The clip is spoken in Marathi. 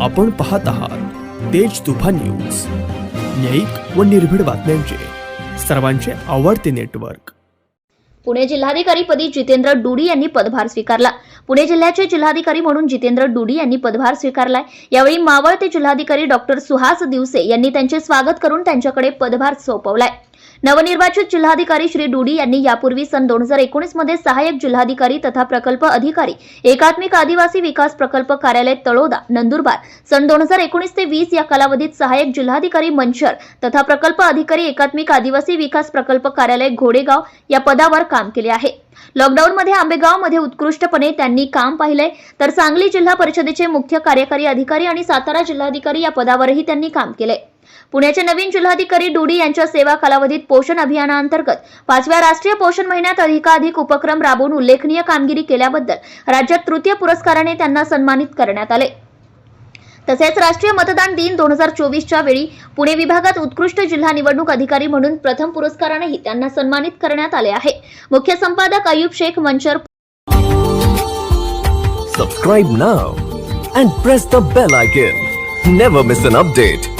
आपण पाहत आहात तेज तुफा न्यूज. न्यायिक व निर्भीड बातम्यांचे. सर्वांचे आवडते नेटवर्क. पुणे जिल्हाधिकारीपदी जितेंद्र डुडी यांनी पदभार स्वीकारला. पुणे जिल्ह्याचे जिल्हाधिकारी म्हणून जितेंद्र डुडी यांनी पदभार स्वीकारलाय. यावेळी मावळते जिल्हाधिकारी डॉक्टर सुहास दिवसे यांनी त्यांचे स्वागत करून त्यांच्याकडे पदभार सोपवलाय. नवनिर्वाचित जिल्हाधिकारी श्री डुडी यांनी यापूर्वी सन दोन हजार एकोणीसमध्ये सहाय्यक जिल्हाधिकारी तथा प्रकल्प अधिकारी एकात्मिक आदिवासी विकास प्रकल्प कार्यालय तळोदा नंदुरबार सन दोन हजार एकोणीस ते वीस या कालावधीत सहाय्यक जिल्हाधिकारी मंचर तथा प्रकल्प अधिकारी एकात्मिक आदिवासी विकास प्रकल्प कार्यालय घोडेगाव या पदावर काम केले आहे. लॉकडाऊनमध्ये आंबेगावमध्ये उत्कृष्टपणे त्यांनी काम पाहिलंय तर सांगली जिल्हा परिषदेचे मुख्य कार्यकारी अधिकारी आणि सातारा जिल्हाधिकारी या पदावरही त्यांनी काम केलंय. पुण्याचे नवीन जिल्हाधिकारी डुडी यांच्या सेवा कालावधीत पोषण अभियानाअंतर्गत पाचव्या राष्ट्रीय पोषण महिन्यात अधिकाधिक उपक्रम राबवून उल्लेखनीय कामगिरी केल्याबद्दल राज्यात तृतीय पुरस्काराने त्यांना सन्मानित करण्यात आले. तसेच राष्ट्रीय मतदान दिन दोन हजार चोवीसच्या वेळी पुणे विभागात उत्कृष्ट जिल्हा निवडणूक अधिकारी म्हणून प्रथम पुरस्कारानेही त्यांना सन्मानित करण्यात आले आहे. मुख्य संपादक Ayub Sheikh Manchar subscribe now and press the bell icon never miss an update